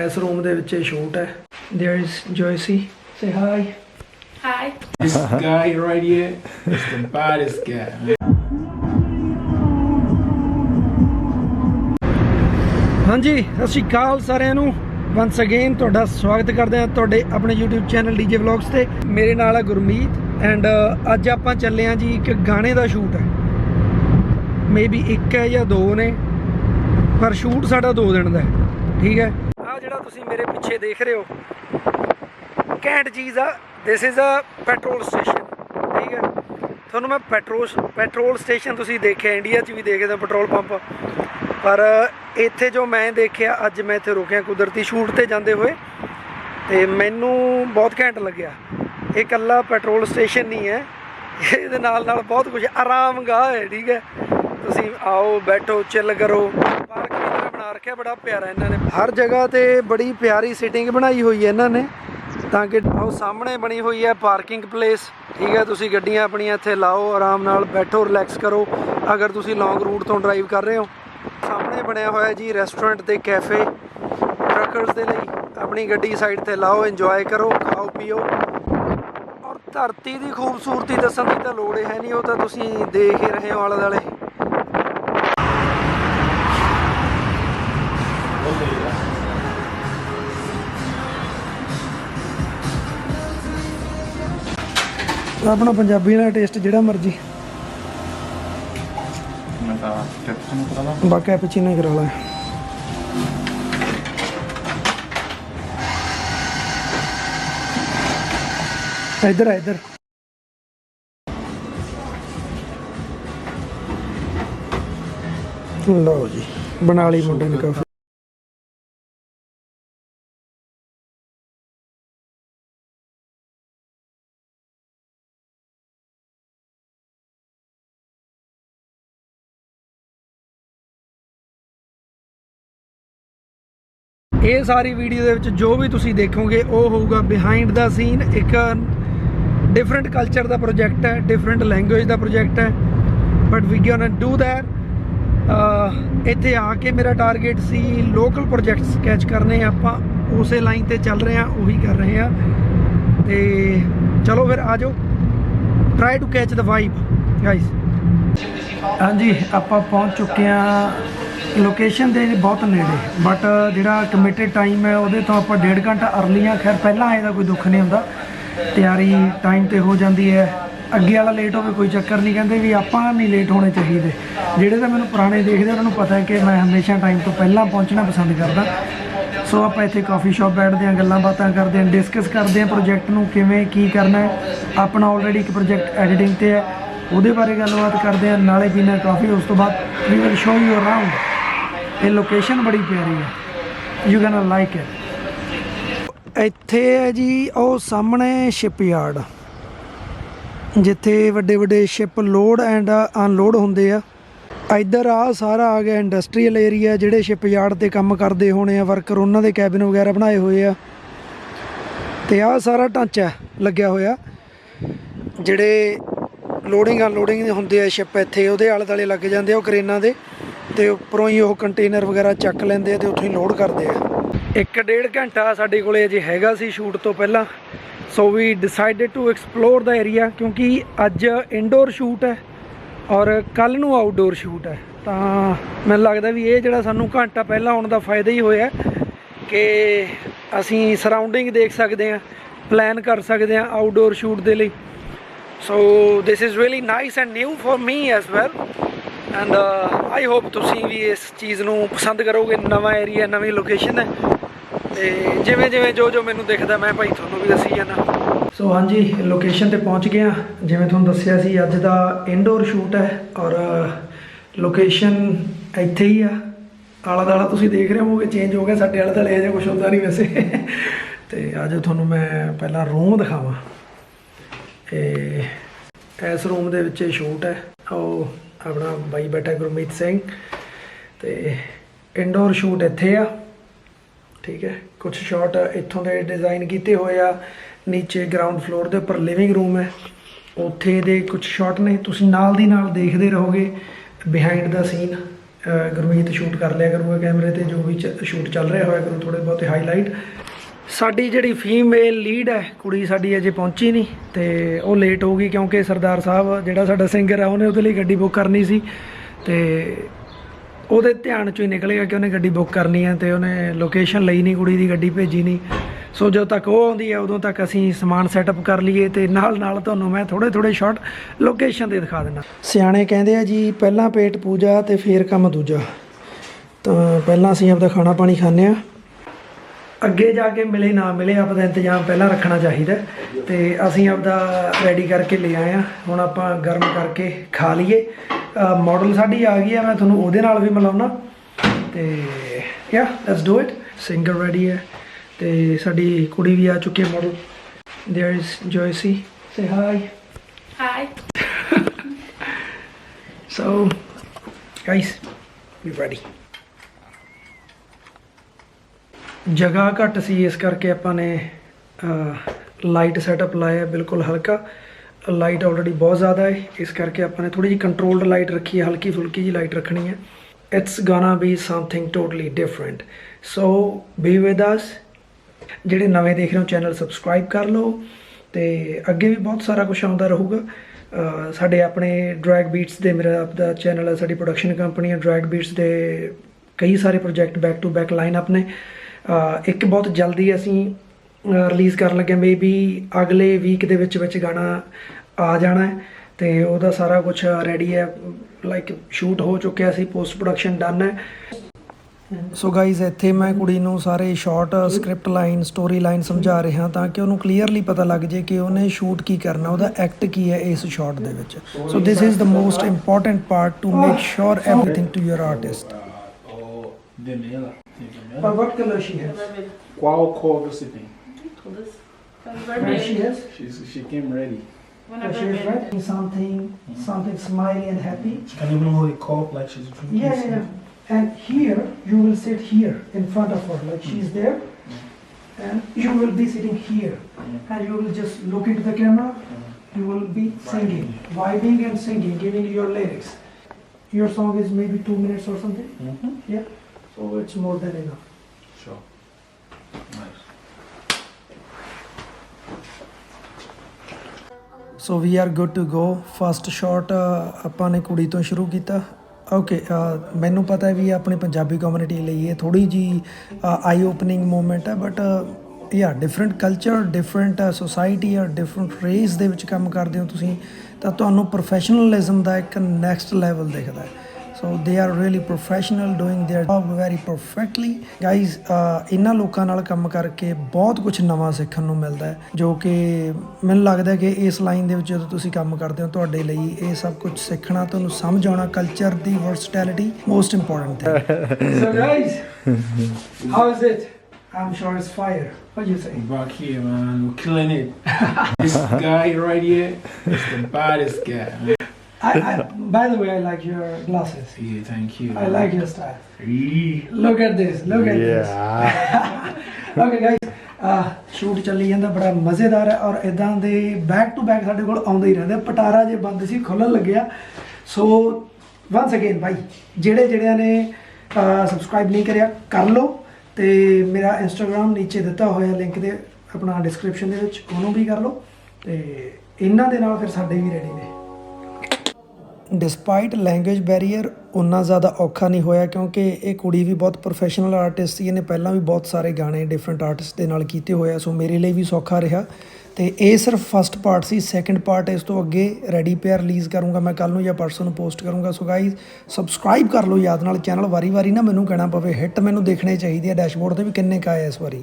ਇਸ ਰੂਮ ਦੇ ਵਿੱਚ ਇਹ ਸ਼ੂਟ ਹੈ there is Joycey say hi Hi. This guy right here is the baddest guy. ਹਾਂਜੀ ਸਤਿ ਸ਼੍ਰੀ ਅਕਾਲ ਸਾਰਿਆਂ ਨੂੰ ਵਾਂਸ ਅਗੇਨ ਤੁਹਾਡਾ ਸਵਾਗਤ ਕਰਦੇ ਹਾਂ ਤੁਹਾਡੇ ਆਪਣੇ YouTube ਚੈਨਲ DJ Vlogs ਤੇ ਮੇਰੇ ਨਾਲ ਹੈ ਗੁਰਮੀਤ ਐਂਡ ਅੱਜ ਆਪਾਂ ਚੱਲੇ ਹਾਂ ਜੀ ਇੱਕ ਗਾਣੇ ਦਾ ਸ਼ੂਟ ਹੈ ਮੇਬੀ ਇੱਕ ਹੈ ਜਾਂ ਦੋ ਨੇ ਪਰ ਸ਼ੂਟ ਸਾਡਾ ਦੋ ਦਿਨ ਦਾ ਹੈ ਠੀਕ ਹੈ ਆ ਜਿਹੜਾ ਤੁਸੀਂ ਮੇਰੇ ਪਿੱਛੇ ਦੇਖ ਰਹੇ ਹੋ। ਕੈਂਟ ਚੀਜ਼ ਆ। This is a petrol station ਠੀਕ ਹੈ। ਤੁਹਾਨੂੰ ਮੈਂ ਪੈਟਰੋਲ ਪੈਟਰੋਲ ਸਟੇਸ਼ਨ ਤੁਸੀਂ ਦੇਖਿਆ ਇੰਡੀਆ 'ਚ ਵੀ ਦੇਖਦੇ ਹੋ ਪੈਟਰੋਲ ਪੰਪ ਪਰ ਇੱਥੇ ਜੋ ਮੈਂ ਦੇਖਿਆ, ਅੱਜ ਮੈਂ ਇੱਥੇ ਰੁਕਿਆ ਕੁਦਰਤੀ ਸ਼ੂਟ ਤੇ ਜਾਂਦੇ ਹੋਏ। ਤੇ ਮੈਨੂੰ ਬਹੁਤ ਘੈਂਟ ਲੱਗਿਆ। ਇਹ ਇਕੱਲਾ ਪੈਟਰੋਲ ਸਟੇਸ਼ਨ ਨਹੀਂ ਹੈ। ਇਹਦੇ ਨਾਲ ਨਾਲ ਬਹੁਤ ਕੁਝ ਆਰਾਮਗਾਹ ਹੈ। ਠੀਕ ਹੈ। ਤੁਸੀਂ ਆਓ, ਬੈਠੋ ਚਿੱਲ ਕਰੋ। ਰੱਖਿਆ ਬੜਾ ਪਿਆਰਾ ਇਹਨਾਂ ਨੇ। ਹਰ ਜਗ੍ਹਾ ਤੇ ਬੜੀ ਪਿਆਰੀ ਸਿਟਿੰਗ ਬਣਾਈ ਹੋਈ ਹੈ ਇਹਨਾਂ ਨੇ। ਤਾਂ ਕਿ ਉਹ ਸਾਹਮਣੇ ਬਣੀ ਹੋਈ ਹੈ ਪਾਰਕਿੰਗ ਪਲੇਸ ਠੀਕ ਹੈ, ਤੁਸੀਂ ਗੱਡੀਆਂ ਆਪਣੀਆਂ ਇੱਥੇ ਲਾਓ, ਆਰਾਮ ਨਾਲ ਬੈਠੋ ਰਿਲੈਕਸ ਕਰੋ। ਅਗਰ ਤੁਸੀਂ ਲੌਂਗ ਰੂਟ ਤੋਂ ਡਰਾਈਵ ਕਰ ਰਹੇ ਹੋ, ਸਾਹਮਣੇ ਬਣਿਆ ਹੋਇਆ ਜੀ ਰੈਸਟੋਰੈਂਟ ਤੇ ਕੈਫੇ ਟਰੱਕਰਸ ਦੇ ਲਈ ਆਪਣੀ ਗੱਡੀ ਸਾਈਡ ਤੇ ਲਾਓ ਇੰਜੋਏ ਕਰੋ, ਖਾਓ, ਪੀਓ। ਔਰ ਧਰਤੀ ਦੀ ਖੂਬਸੂਰਤੀ ਦੱਸਣ ਦੀ ਤਾਂ ਲੋੜ ਹੀ ਹੈ ਨਹੀਂ, ਉਹ ਤਾਂ ਤੁਸੀਂ ਦੇਖ ਹੀ ਰਹੇ ਹੋ ਆਲੇ ਆਪਣਾ ਪੰਜਾਬੀ ਦਾ ਟੇਸਟ ਜਿਹੜਾ ਮਰਜ਼ੀ। ਮੈਂ ਤਾਂ ਕੈਪਚਨ ਕਰਾ ਲਾ। ਬਾਕੀ ਕੈਪਚੀਨੋ ਹੀ ਕਰਾ ਲਾ। ਇੱਧਰ ਆ ਇੱਧਰ। ਲਓ ਜੀ ਬਣਾ ਲਈ ਮੁੰਡੇ ਨੇ ਕਾਫੀ। ਇਹ ਸਾਰੀ ਵੀਡੀਓ ਦੇ ਵਿੱਚ ਜੋ ਵੀ ਤੁਸੀਂ ਦੇਖੋਗੇ, ਉਹ ਹੋਊਗਾ ਬਿਹਾਈਂਡ ਦਾ ਸੀਨ ਇੱਕ ਡਿਫਰੈਂਟ ਕਲਚਰ ਦਾ ਪ੍ਰੋਜੈਕਟ ਹੈ ਡਿਫਰੈਂਟ ਲੈਂਗੁਏਜ ਦਾ ਪ੍ਰੋਜੈਕਟ ਹੈ but we gonna do that ਇੱਥੇ ਆ ਕੇ ਮੇਰਾ ਟਾਰਗੇਟ ਸੀ ਲੋਕਲ ਪ੍ਰੋਜੈਕਟਸ ਕੈਚ ਕਰਨੇ, ਆਪਾਂ ਉਸੇ ਲਾਈਨ ਤੇ ਚੱਲ ਰਹੇ ਹਾਂ, ਉਹੀ ਕਰ ਰਹੇ ਹਾਂ। ਤੇ ਚਲੋ ਫਿਰ ਆ ਜਾਓ try to catch the vibe guys ਹਾਂਜੀ, ਆਪਾਂ ਪਹੁੰਚ ਚੁੱਕੇ ਹਾਂ ਲੋਕੇਸ਼ਨ ਦੇ ਬਹੁਤ ਨੇੜੇ। ਬਟ ਜਿਹੜਾ ਕਮਿਟਡ ਟਾਈਮ ਹੈ, ਉਹਦੇ ਤੋਂ ਆਪਾਂ ਡੇਢ ਘੰਟਾ ਅਰਲੀ ਆ ਖੈਰ, ਪਹਿਲਾਂ ਆਏ ਦਾ ਕੋਈ ਦੁੱਖ ਨਹੀਂ ਹੁੰਦਾ। ਤਿਆਰੀ ਟਾਈਮ ਤੇ ਹੋ ਜਾਂਦੀ ਹੈ। ਅੱਗੇ ਵਾਲਾ ਲੇਟ ਹੋਵੇ, ਕੋਈ ਚੱਕਰ ਨਹੀਂ। ਕਹਿੰਦੇ ਵੀ ਆਪਾਂ ਨਹੀਂ ਲੇਟ ਹੋਣੇ ਚਾਹੀਦੇ। ਜਿਹੜੇ ਤਾਂ ਮੈਨੂੰ ਪੁਰਾਣੇ ਦੇਖਦੇ ਉਹਨਾਂ ਨੂੰ ਪਤਾ ਹੈ ਕਿ ਮੈਂ ਹਮੇਸ਼ਾ ਟਾਈਮ ਤੋਂ ਪਹਿਲਾਂ ਪਹੁੰਚਣਾ ਪਸੰਦ ਕਰਦਾ। ਸੋ ਆਪਾਂ ਇੱਥੇ ਕਾਫੀ ਸ਼ਾਪ ਬੈਠਦੇ ਹਾਂ, ਗੱਲਾਂ ਬਾਤਾਂ ਕਰਦੇ ਹਾਂ ਡਿਸਕਸ ਕਰਦੇ ਹਾਂ ਪ੍ਰੋਜੈਕਟ ਨੂੰ, ਕਿਵੇਂ, ਕੀ ਕਰਨਾ ਹੈ। ਆਪਣਾ ਆਲਰੇਡੀ ਇੱਕ ਪ੍ਰੋਜੈਕਟ ਐਡੀਟਿੰਗ ਤੇ ਹੈ। ਉਹਦੇ ਬਾਰੇ ਗੱਲਬਾਤ ਕਰਦੇ ਹਾਂ। ਨਾਲੇ ਪੀਣਾ ਕਾਫੀ ਉਸ ਤੋਂ ਬਾਅਦ ਵੀ ਵਿਲ ਸ਼ੋ ਯੂ ਅਰਾਊਂਡ ਇਹ ਲੋਕੇਸ਼ਨ ਬੜੀ ਪਿਆਰੀ ਹੈ। ਯੂ ਗੋਣਾ ਲਾਈਕ ਇਟ ਇੱਥੇ ਹੈ ਜੀ, ਉਹ ਸਾਹਮਣੇ ਸ਼ਿਪਯਾਰਡ ਜਿੱਥੇ ਵੱਡੇ ਵੱਡੇ ਸ਼ਿਪ ਲੋਡ ਐਂਡ ਅਨਲੋਡ ਹੁੰਦੇ ਆ। ਇੱਧਰ ਆ ਸਾਰਾ ਆ ਗਿਆ ਇੰਡਸਟਰੀਅਲ ਏਰੀਆ ਜਿਹੜੇ ਸ਼ਿਪਯਾਰਡ ਤੇ ਕੰਮ ਕਰਦੇ ਹੋਣੇ ਆ ਵਰਕਰ ਉਹਨਾਂ ਦੇ ਕੈਬਿਨ ਵਗੈਰਾ ਬਣਾਏ ਹੋਏ ਆ। ਤੇ ਆ ਸਾਰਾ ਢਾਂਚਾ ਲੱਗਿਆ ਹੋਇਆ। ਜਿਹੜੇ ਲੋਡਿੰਗ ਅਨਲੋਡਿੰਗ ਹੁੰਦੇ ਆ ਸ਼ਿਪ ਇੱਥੇ, ਉਹਦੇ ਆਲੇ ਦੁਆਲੇ ਲੱਗ ਜਾਂਦੇ ਆ, ਉਹ ਕਰੇਨਾਂ ਦੇ। ਤੇ ਉੱਪਰੋਂ ਹੀ ਉਹ ਕੰਟੇਨਰ ਵਗੈਰਾ ਚੱਕ ਲੈਂਦੇ ਆ ਤੇ ਉੱਥੋਂ ਹੀ ਲੋਡ ਕਰਦੇ ਆ। ਇੱਕ ਡੇਢ ਘੰਟਾ ਸਾਡੇ ਕੋਲੇ ਅਜੇ ਹੈਗਾ ਸੀ ਸ਼ੂਟ ਤੋਂ ਪਹਿਲਾਂ। So we decided to explore the area ਕਿਉਂਕਿ ਅੱਜ ਇਨਡੋਰ ਸ਼ੂਟ ਹੈ ਔਰ ਕੱਲ ਨੂੰ ਆਊਟਡੋਰ ਸ਼ੂਟ ਹੈ। ਤਾਂ ਮੈਨੂੰ ਲੱਗਦਾ ਵੀ ਇਹ ਜਿਹੜਾ ਸਾਨੂੰ ਘੰਟਾ ਪਹਿਲਾਂ ਆਉਣ ਦਾ ਫਾਇਦਾ ਹੀ ਹੋਇਆ ਕਿ ਅਸੀਂ ਸਰਾਊਂਡਿੰਗ ਦੇਖ ਸਕਦੇ ਹਾਂ ਪਲਾਨ ਕਰ ਸਕਦੇ ਹਾਂ ਆਊਟਡੋਰ ਸ਼ੂਟ ਦੇ ਲਈ। So this is really nice and new for me as well and I hope ਤੁਸੀਂ ਵੀ ਇਸ ਚੀਜ਼ ਨੂੰ ਪਸੰਦ ਕਰੋਗੇ। ਨਵਾਂ ਏਰੀਆ ਨਵੀਂ ਲੋਕੇਸ਼ਨ ਹੈ ਤੇ ਜਿਵੇਂ ਜਿਵੇਂ ਜੋ ਜੋ ਮੈਨੂੰ ਦਿਖਦਾ, ਮੈਂ ਭਾਈ ਤੁਹਾਨੂੰ ਵੀ ਦੱਸੀ ਜਾਣਾ ਸੋ ਹਾਂਜੀ ਲੋਕੇਸ਼ਨ ਤੇ ਪਹੁੰਚ ਗਿਆ ਜਿਵੇਂ ਤੁਹਾਨੂੰ ਦੱਸਿਆ ਸੀ, ਅੱਜ ਦਾ ਇਨਡੋਰ ਸ਼ੂਟ ਹੈ ਔਰ ਲੋਕੇਸ਼ਨ ਇੱਥੇ ਹੀ ਆ। ਆਲਾ ਦਾਲਾ ਤੁਸੀਂ ਦੇਖ ਰਹੇ ਹੋਗੇ ਚੇਂਜ ਹੋ ਗਿਆ, ਸਾਡੇ ਆਲੇ ਦੁਆਲੇ ਇਹ ਜਿਹਾ ਕੁਝ ਹੁੰਦਾ ਨਹੀਂ ਵੈਸੇ। ਤੇ ਅੱਜ ਤੁਹਾਨੂੰ ਮੈਂ ਪਹਿਲਾਂ ਰੂਮ ਦਿਖਾਵਾਂ। ਇਹ ਇਸ ਰੂਮ ਦੇ ਵਿੱਚ ਇਹ ਸ਼ੂਟ ਹੈ। ਉਹ ਆਪਣਾ ਬਾਈ ਬੈਠਾ ਗੁਰਮੀਤ ਸਿੰਘ। ਤੇ ਇਨਡੋਰ ਸ਼ੂਟ ਇੱਥੇ ਆ। ਠੀਕ ਹੈ ਕੁਝ ਸ਼ਾਟ ਇੱਥੋਂ ਦੇ ਡਿਜ਼ਾਈਨ ਕੀਤੇ ਹੋਏ ਆ। ਨੀਚੇ ਗਰਾਊਂਡ ਫਲੋਰ ਦੇ ਉੱਪਰ ਲਿਵਿੰਗ ਰੂਮ ਹੈ। ਉੱਥੇ ਦੇ ਕੁਝ ਸ਼ਾਟ ਨੇ। ਤੁਸੀਂ ਨਾਲ ਦੀ ਨਾਲ ਦੇਖਦੇ ਰਹੋਗੇ। Behind the scene Gurmeet shoot ਕਰ ਲਿਆ ਕਰੂਗਾ ਕੈਮਰੇ ਤੇ। ਜੋ ਵੀ ਸ਼ੂਟ ਚੱਲ ਰਿਹਾ ਹੋਇਆ ਕਰੂ ਥੋੜੇ ਬਹੁਤੇ ਹਾਈਲਾਈਟ ਸਾਡੀ ਜਿਹੜੀ ਫੀਮੇਲ ਲੀਡ ਹੈ, ਕੁੜੀ ਸਾਡੀ ਅਜੇ ਪਹੁੰਚੀ ਨਹੀਂ ਤੇ ਉਹ ਲੇਟ ਹੋ ਗਈ ਕਿਉਂਕਿ ਸਰਦਾਰ ਸਾਹਿਬ ਜਿਹੜਾ ਸਾਡਾ ਸਿੰਗਰ ਆ, ਉਹਨੇ ਉਹਦੇ ਲਈ ਗੱਡੀ ਬੁੱਕ ਕਰਨੀ ਸੀ ਤੇ ਉਹਦੇ ਧਿਆਨ ਚੋਂ ਹੀ ਨਿਕਲ ਗਿਆ ਕਿ ਉਹਨੇ ਗੱਡੀ ਬੁੱਕ ਕਰਨੀ ਹੈ ਤੇ ਉਹਨੇ ਲੋਕੇਸ਼ਨ ਲਈ ਨਹੀਂ, ਕੁੜੀ ਦੀ ਗੱਡੀ ਭੇਜੀ ਨਹੀਂ। ਸੋ ਜਦੋਂ ਤੱਕ ਉਹ ਆਉਂਦੀ ਹੈ, ਉਦੋਂ ਤੱਕ ਅਸੀਂ ਸਮਾਨ ਸੈਟਅਪ ਕਰ ਲਈਏ ਤੇ ਨਾਲ ਨਾਲ ਤੁਹਾਨੂੰ ਮੈਂ ਥੋੜੇ ਥੋੜੇ ਸ਼ਾਟ ਲੋਕੇਸ਼ਨ ਦੇ ਦਿਖਾ ਦਿੰਦਾ। ਸਿਆਣੇ ਕਹਿੰਦੇ ਆ ਜੀ, ਪਹਿਲਾਂ ਪੇਟ ਪੂਜਾ ਤੇ ਫੇਰ ਕੰਮ ਦੂਜਾ। ਤਾਂ ਪਹਿਲਾਂ ਅਸੀਂ ਆਪਦਾ ਖਾਣਾ ਪਾਣੀ ਖਾਂਦੇ ਆ ਅੱਗੇ ਜਾ ਕੇ ਮਿਲੇ ਨਾ ਮਿਲੇ ਆਪਦਾ ਇੰਤਜ਼ਾਮ ਪਹਿਲਾਂ ਰੱਖਣਾ ਚਾਹੀਦਾ ਤੇ ਅਸੀਂ ਆਪਦਾ ਰੈਡੀ ਕਰਕੇ ਲੈ ਆਏ ਆ ਹੁਣ ਆਪਾਂ ਗਰਮ ਕਰਕੇ ਖਾ ਲਈਏ ਮਾਡਲ ਸਾਡੀ ਆ ਗਈ ਆ ਮੈਂ ਤੁਹਾਨੂੰ ਉਹਦੇ ਨਾਲ ਵੀ ਮਿਲਾਉਣਾ ਤੇ yeah let's do it singer ready ਹੈ ਤੇ ਸਾਡੀ ਕੁੜੀ ਵੀ ਆ ਚੁੱਕੀ ਹੈ model there is Joycey say hi Hi. So guys we ready ਜਗ੍ਹਾ ਘੱਟ ਸੀ, ਇਸ ਕਰਕੇ ਆਪਾਂ ਨੇ ਲਾਈਟ ਸੈਟਅਪ ਲਾਇਆ ਬਿਲਕੁਲ ਹਲਕਾ। ਲਾਈਟ ਆਲਰੇਡੀ ਬਹੁਤ ਜ਼ਿਆਦਾ ਹੈ, ਇਸ ਕਰਕੇ ਆਪਾਂ ਨੇ ਥੋੜੀ ਜਿਹੀ ਕੰਟਰੋਲਡ ਲਾਈਟ ਰੱਖੀ ਹੈ ਹਲਕੀ ਫੁਲਕੀ ਜਿਹੀ ਲਾਈਟ ਰੱਖਣੀ ਹੈ। It's gonna be something totally different so be with us ਜਿਹੜੇ ਨਵੇਂ ਦੇਖ ਰਹੇ ਹੋ ਚੈਨਲ ਸਬਸਕ੍ਰਾਈਬ ਕਰ ਲਓ। ਤੇ ਅੱਗੇ ਵੀ ਬਹੁਤ ਸਾਰਾ ਕੁਝ ਆਉਂਦਾ ਰਹੂਗਾ। ਸਾਡੇ ਆਪਣੇ ਡਰੈਗ ਬੀਟਸ ਦੇ ਮੇਰਾ ਆਪਦਾ ਚੈਨਲ ਹੈ, ਸਾਡੀ ਪ੍ਰੋਡਕਸ਼ਨ ਕੰਪਨੀ ਹੈ ਡਰੈਗ ਬੀਟਸ ਦੇ ਕਈ ਸਾਰੇ project back to back line up ਨੇ। ਇੱਕ ਬਹੁਤ ਜਲਦੀ ਅਸੀਂ ਰਿਲੀਜ਼ ਕਰਨ ਲੱਗੇ ਮੇਬੀ ਅਗਲੇ ਵੀਕ ਦੇ ਵਿੱਚ ਵਿੱਚ ਗਾਣਾ ਆ ਜਾਣਾ ਹੈ ਤੇ ਉਹਦਾ ਸਾਰਾ ਕੁਝ ਰੈਡੀ ਹੈ ਲਾਈਕ ਸ਼ੂਟ ਹੋ ਚੁੱਕਿਆ ਸੀ ਪੋਸਟ ਪ੍ਰੋਡਕਸ਼ਨ ਡਨ ਹੈ। ਸੋ ਗਾਇਜ਼ ਇੱਥੇ ਮੈਂ ਕੁੜੀ ਨੂੰ ਸਾਰੇ short script line story line ਸਮਝਾ ਰਿਹਾ ਤਾਂ ਕਿ ਉਹਨੂੰ ਕਲੀਅਰਲੀ ਪਤਾ ਲੱਗ ਜੇ ਕਿ ਉਹਨੇ ਸ਼ੂਟ ਕੀ ਕਰਨਾ ਉਹਦਾ ਐਕਟ ਕੀ ਹੈ ਇਸ ਸ਼ਾਰਟ ਦੇ ਵਿੱਚ। So this is the most important part to make sure everything to your artist But what color she has? What Qual cor você tem? Todas. Where she is? She's, she came ready. She is, ready. Something, mm-hmm. something smiley and happy. She can even hold a cup like she's drinking. Yeah, yeah, yeah. And here, you will sit here in front of her, like she's mm-hmm. there. Mm-hmm. And you will be sitting here. And you will just look into the camera. You will be singing, vibing and singing, giving your lyrics. Your song is maybe two minutes or something. Yeah. So it's more than enough. Sure. Nice. So we are good to go first shot ਆਪਾਂ ਨੇ ਕੁੜੀ ਤੋਂ ਸ਼ੁਰੂ ਕੀਤਾ okay ਮੈਨੂੰ ਪਤਾ ਹੈ ਵੀ ਆਪਣੀ ਪੰਜਾਬੀ ਕਮਿਊਨਿਟੀ ਲਈ ਇਹ ਥੋੜੀ ਜੀ ਆਈ ਓਪਨਿੰਗ ਮੂਮੈਂਟ ਹੈ but yeah different culture different society ਔਰ ਡਿਫਰੈਂਟ ਰੇਸ ਦੇ ਵਿੱਚ ਕੰਮ ਕਰਦੇ ਹੋ ਤੁਸੀਂ ਤਾਂ ਤੁਹਾਨੂੰ ਪ੍ਰੋਫੈਸ਼ਨਲਿਜ਼ਮ ਦਾ ਇੱਕ ਨੈਕਸਟ ਲੈਵਲ ਦਿਖਦਾ ਹੈ So they are really professional doing their job very perfectly guys ਇਹਨਾਂ ਲੋਕਾਂ ਨਾਲ ਕੰਮ ਕਰਕੇ ਬਹੁਤ ਕੁਝ ਨਵਾਂ ਸਿੱਖਣ ਨੂੰ ਮਿਲਦਾ ਹੈ ਜੋ ਕਿ ਮੈਨੂੰ ਲੱਗਦਾ ਹੈ ਕਿ ਇਸ ਲਾਈਨ ਦੇ ਵਿੱਚ ਜਦੋਂ ਤੁਸੀਂ ਕੰਮ ਕਰਦੇ ਹੋ ਤੁਹਾਡੇ ਲਈ ਇਹ ਸਭ ਕੁਝ ਸਿੱਖਣਾ ਤੁਹਾਨੂੰ ਸਮਝ ਆਉਣਾ culture the versatility most important thing so guys how is it I'm sure it's fire. What do you say? Back here, man. We're killing it. this guy right here is the baddest guy. man. I, I, by the way, I like your glasses. Yeah, thank you. I like your style. Look at this. Look at this. Okay guys shoot ਚੱਲੀ ਜਾਂਦਾ ਬੜਾ ਮਜ਼ੇਦਾਰ ਹੈ ਔਰ ਇਦਾਂ ਦੇ back to back ਸਾਡੇ ਕੋਲ ਆਉਂਦੇ ਹੀ ਰਹਿੰਦੇ। ਪਟਾਰਾ ਜੇ ਬੰਦ ਸੀ ਖੁੱਲਣ ਲੱਗਿਆ ਸੋ ਵਾਂਸ ਅਗੇਨ ਭਾਈ ਜਿਹੜੇ ਜਿਹੜਿਆਂ ਨੇ ਸਬਸਕ੍ਰਾਈਬ ਨਹੀਂ ਕਰਿਆ ਕਰ ਲਓ ਤੇ ਮੇਰਾ ਇੰਸਟਾਗ੍ਰam ਨੀਚੇ ਦਿੱਤਾ ਹੋਇਆ ਲਿੰਕ ਦੇ ਆਪਣਾ ਡਿਸਕ੍ਰਿਪਸ਼ਨ ਦੇ ਵਿੱਚ ਉਹਨੂੰ ਵੀ ਕਰ ਲਓ ਤੇ ਇਹਨਾਂ ਦੇ ਨਾਲ ਫਿਰ ਸਾਡੇ ਵੀ ਰੈਡੀ ਨੇ ਡਿਸਪਾਈਟ ਲੈਂਗੁਏਜ ਬੈਰੀਅਰ ਉਨਾ ਜ਼ਿਆਦਾ ਔਖਾ ਨਹੀਂ ਹੋਇਆ ਕਿਉਂਕਿ ਇਹ ਕੁੜੀ ਵੀ ਬਹੁਤ ਪ੍ਰੋਫੈਸ਼ਨਲ ਆਰਟਿਸਟ ਸੀ, ਇਹਨੇ ਪਹਿਲਾਂ ਵੀ ਬਹੁਤ ਸਾਰੇ ਗਾਣੇ ਡਿਫਰੈਂਟ ਆਰਟਿਸਟ ਦੇ ਨਾਲ ਕੀਤੇ ਹੋਏ ਆ, ਸੋ ਮੇਰੇ ਲਈ ਵੀ ਸੌਖਾ ਰਿਹਾ। ਤੇ ਇਹ ਸਿਰਫ ਫਸਟ ਪਾਰਟ ਸੀ ਸੈਕੰਡ ਪਾਰਟ ਇਸ ਤੋਂ ਅੱਗੇ ਰੈਡੀ ਪਿਆ ਰਿਲੀਜ਼ ਕਰੂੰਗਾ ਮੈਂ ਕੱਲ ਨੂੰ ਜਾਂ ਪਰਸੋਂ ਨੂੰ ਪੋਸਟ ਕਰੂੰਗਾ। ਸੋ ਗਾਈਜ਼ ਸਬਸਕ੍ਰਾਈਬ ਕਰ ਲਓ ਯਾਦ ਨਾਲ ਚੈਨਲ ਵਾਰੀ-ਵਾਰੀ ਨਾ ਮੈਨੂੰ ਕਹਿਣਾ ਪਵੇ ਹਿੱਟ ਮੈਨੂੰ ਦੇਖਣੇ ਚਾਹੀਦੇ ਆ ਡੈਸ਼ਬੋਰਡ ਤੇ ਵੀ ਕਿੰਨੇ ਕੁ ਆ ਇਸ ਵਾਰੀ।